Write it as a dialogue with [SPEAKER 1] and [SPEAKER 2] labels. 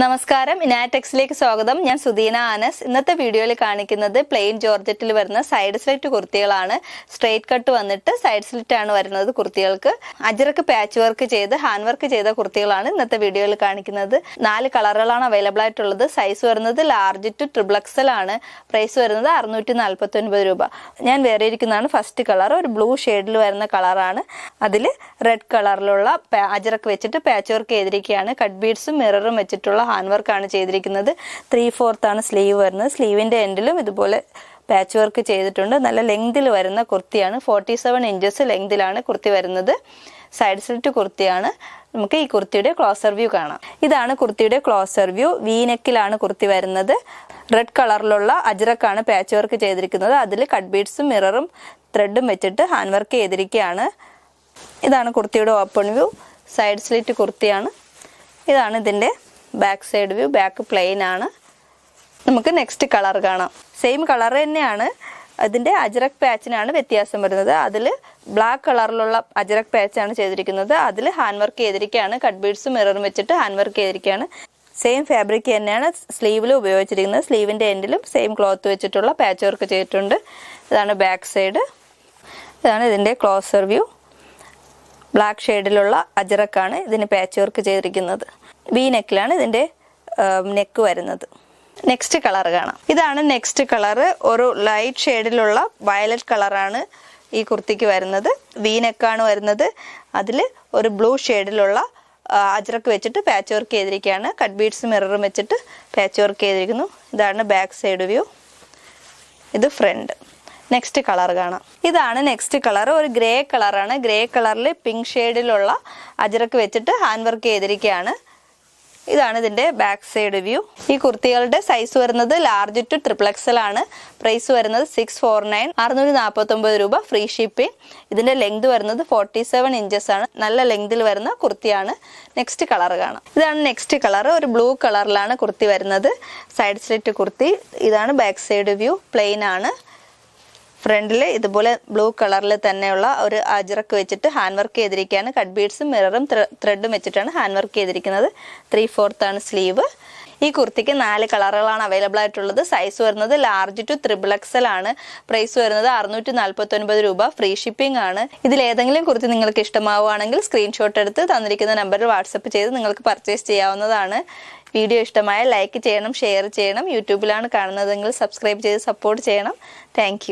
[SPEAKER 1] നമസ്കാരം. ഇനാറ്റെക്സിലേക്ക് സ്വാഗതം. ഞാൻ സുദീന ആനസ്. ഇന്നത്തെ വീഡിയോയിൽ കാണിക്കുന്നത് പ്ലെയിൻ ജോർജറ്റിൽ വരുന്ന സൈഡ് സ്ലിറ്റ് കുർത്തികളാണ്. സ്ട്രെയിറ്റ് കട്ട് വന്നിട്ട് സൈഡ് സ്ലിറ്റ് ആണ് വരുന്നത് കുർത്തികൾക്ക്. അജറക്ക് പാച്ച് വർക്ക് ചെയ്ത് ഹാൻഡ് വർക്ക് ചെയ്ത കുർത്തികളാണ് ഇന്നത്തെ വീഡിയോയിൽ കാണിക്കുന്നത്. നാല് കളറുകളാണ് അവൈലബിൾ ആയിട്ടുള്ളത്. സൈസ് വരുന്നത് ലാർജ് ടു ആണ്. പ്രൈസ് വരുന്നത് അറുന്നൂറ്റി നാൽപ്പത്തി ഒൻപത് രൂപ. ഞാൻ വേറെ ഇരിക്കുന്നതാണ്. ഫസ്റ്റ് കളർ ഒരു ബ്ലൂ ഷെയ്ഡിൽ വരുന്ന കളറാണ് അതിൽ റെഡ് കളറിലുള്ള അജറക്ക് വെച്ചിട്ട് പാച്ച് വർക്ക് ചെയ്തിരിക്കുകയാണ്. കട്ട് ബീഡ്സും മിററും വെച്ചിട്ടുള്ള ഹാൻഡ് വർക്കാണ് ചെയ്തിരിക്കുന്നത്. ത്രീ ഫോർത്ത് ആണ് സ്ലീവ് വരുന്നത്. സ്ലീവിന്റെ എൻഡിലും ഇതുപോലെ പാച്ച് വർക്ക് ചെയ്തിട്ടുണ്ട്. നല്ല ലെങ്തിൽ വരുന്ന കുർത്തിയാണ്. ഫോർട്ടി സെവൻ ഇഞ്ചസ് ലെങ്തിലാണ് കുർത്തി വരുന്നത്. സൈഡ് സ്ലിറ്റ് കുർത്തിയാണ്. നമുക്ക് ഈ കുർത്തിയുടെ ക്ലോസർ വ്യൂ കാണാം. ഇതാണ് കുർത്തിയുടെ ക്ലോസർ വ്യൂ വി നെക്കിലാണ് കുർത്തി വരുന്നത്. റെഡ് കളറിലുള്ള അജ്രക്കാണ് പാച്ച് വർക്ക് ചെയ്തിരിക്കുന്നത്. അതിൽ കട്ട് ബീഡ്സും മിററും ത്രെഡും വെച്ചിട്ട് ഹാൻഡ് വർക്ക് ചെയ്തിരിക്കുകയാണ്. ഇതാണ് കുർത്തിയുടെ ഓപ്പൺ വ്യൂ സൈഡ് സ്ലിറ്റ് കുർത്തിയാണ്. ഇതാണ് ഇതിന്റെ back side view back plain ആണ്. നമുക്ക് നെക്സ്റ്റ് കളർ കാണാം. സെയിം കളർ തന്നെയാണ്. അതിന്റെ അജറക് പാച്ചിനാണ് വ്യത്യാസം വരുന്നത്. അതിൽ ബ്ലാക്ക് കളറിലുള്ള അജറക് പാച്ചാണ് ചെയ്തിരിക്കുന്നത്. അതിൽ ഹാൻഡ് വർക്ക് ചെയ്തിരിക്കുകയാണ്. കട്ട് ബീഡ്സും മിററും വെച്ചിട്ട് ഹാൻഡ് വർക്ക് ചെയ്തിരിക്കുകയാണ്. സെയിം ഫാബ്രിക് തന്നെയാണ് സ്ലീവിൽ ഉപയോഗിച്ചിരിക്കുന്നത്. സ്ലീവിന്റെ എൻഡിലും സെയിം ക്ലോത്ത് വെച്ചിട്ടുള്ള പാച്ച് വർക്ക് ചെയ്തിട്ടുണ്ട്. ഇതാണ് ബാക്ക് സൈഡ് ഇതാണ് ഇതിന്റെ ക്ലോസർ വ്യൂ ബ്ലാക്ക് ഷെയ്ഡിലുള്ള അജറക്കാണ് ഇതിന് പാച്ച് വർക്ക് ചെയ്തിരിക്കുന്നത്. വി നെക്കിലാണ് ഇതിന്റെ നെക്ക് വരുന്നത്. നെക്സ്റ്റ് കളർ കാണാം. ഇതാണ് നെക്സ്റ്റ് കളർ ഒരു ലൈറ്റ് ഷെയ്ഡിലുള്ള വയലറ്റ് കളറാണ് ഈ കുർത്തിക്ക് വരുന്നത്. വി നെക്കാണ് വരുന്നത്. അതിൽ ഒരു ബ്ലൂ ഷെയ്ഡിലുള്ള അജറക്ക് വെച്ചിട്ട് പാച്ച് വർക്ക് ചെയ്തിരിക്കുകയാണ്. കട്ട് ബീഡ്സ് മിററും വെച്ചിട്ട് പാച്ച് വർക്ക് ചെയ്തിരിക്കുന്നു. ഇതാണ് ബാക്ക് സൈഡ് വ്യൂ ഇത് ഫ്രണ്ട് നെക്സ്റ്റ് കളർ കാണാം. ഇതാണ് നെക്സ്റ്റ് കളർ ഒരു ഗ്രേ കളറാണ് ഗ്രേ കളറിൽ പിങ്ക് ഷെയ്ഡിലുള്ള അജറക്ക് വെച്ചിട്ട് ഹാൻഡ് വർക്ക് ചെയ്തിരിക്കുകയാണ്. ഇതാണ് ഇതിന്റെ ബാക്ക് സൈഡ് വ്യൂ ഈ കുർത്തികളുടെ സൈസ് വരുന്നത് ലാർജ് ടു ട്രിപ്പിൾ എക്സൽ ആണ്. പ്രൈസ് വരുന്നത് സിക്സ് ഫോർ നയൻ അറുന്നൂറ്റി നാൽപ്പത്തി ഒമ്പത് രൂപ ഫ്രീ ഷിപ്പിംഗ് ഇതിന്റെ ലെങ്ത് വരുന്നത് ഫോർട്ടി സെവൻ ഇഞ്ചസ് ആണ്. നല്ല ലെങ്തിൽ വരുന്ന കുർത്തിയാണ്. നെക്സ്റ്റ് കളർ കാണാം. ഇതാണ് നെക്സ്റ്റ് കളർ ഒരു ബ്ലൂ കളറിലാണ് കുർത്തി വരുന്നത്. സൈഡ് സ്ലിറ്റ് കുർത്തി. ഇതാണ് ബാക്ക് സൈഡ് വ്യൂ പ്ലെയിൻ ആണ്. ഫ്രണ്ടിൽ ഇതുപോലെ ബ്ലൂ കളറിൽ തന്നെയുള്ള ഒരു അജറക്ക് വെച്ചിട്ട് ഹാൻഡ് വർക്ക് ചെയ്തിരിക്കുകയാണ്. കട്ട് ബീഡ്സും മിററും ത്രെഡും വെച്ചിട്ടാണ് ഹാൻഡ് വർക്ക് ചെയ്തിരിക്കുന്നത്. ത്രീ ഫോർത്ത് ആണ് സ്ലീവ്. ഈ കുർത്തിക്ക് നാല് കളറുകളാണ് അവൈലബിൾ ആയിട്ടുള്ളത്. സൈസ് വരുന്നത് ലാർജ് ടു ത്രിബിൾ എക്സൽ ആണ്. പ്രൈസ് വരുന്നത് അറുന്നൂറ്റി നാൽപ്പത്തി ഒൻപത് രൂപ. ഫ്രീ ഷിപ്പിംഗ് ആണ്. ഇതിൽ ഏതെങ്കിലും കുർത്തി നിങ്ങൾക്ക് ഇഷ്ടമാവുകയാണെങ്കിൽ സ്ക്രീൻഷോട്ട് എടുത്ത് തന്നിരിക്കുന്ന നമ്പറിൽ വാട്സപ്പ് ചെയ്ത് നിങ്ങൾക്ക് പർച്ചേസ് ചെയ്യാവുന്നതാണ്. വീഡിയോ ഇഷ്ടമായ ലൈക്ക് ചെയ്യണം ഷെയർ ചെയ്യണം. യൂട്യൂബിലാണ് കാണുന്നതെങ്കിൽ സബ്സ്ക്രൈബ് ചെയ്ത് സപ്പോർട്ട് ചെയ്യണം. താങ്ക്